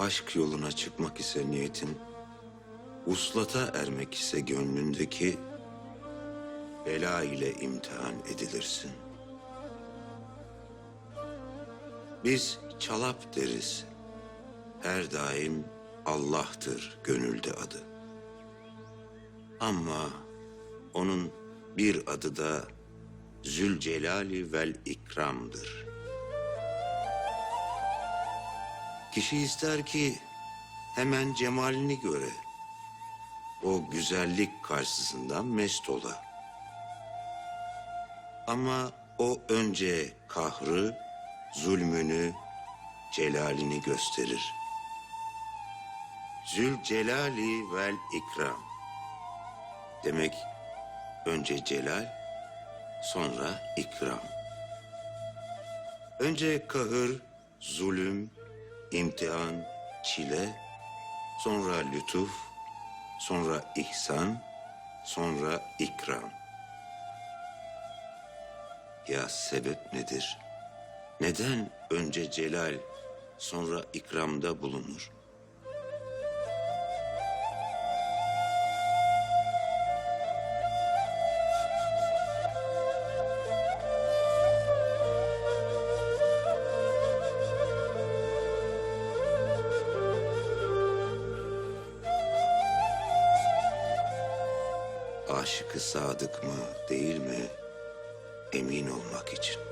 Aşk yoluna çıkmak ise niyetin, uslata ermek ise gönlündeki bela ile imtihan edilirsin. Biz çalap deriz. Her daim Allah'tır gönülde adı. Ama onun bir adı da Zülcelali vel İkram'dır. Kişi ister ki hemen cemalini göre o güzellik karşısından mest ola. Ama o önce kahrı, zulmünü, celalini gösterir. Zülcelali vel ikram. Demek önce celal, sonra ikram. Önce kahır, zulüm, imtihan, çile, sonra lütuf, sonra ihsan, sonra ikram. Ya sebep nedir? Neden önce celal, sonra ikramda bulunur? Aşıkı sadık mı değil mi emin olmak için.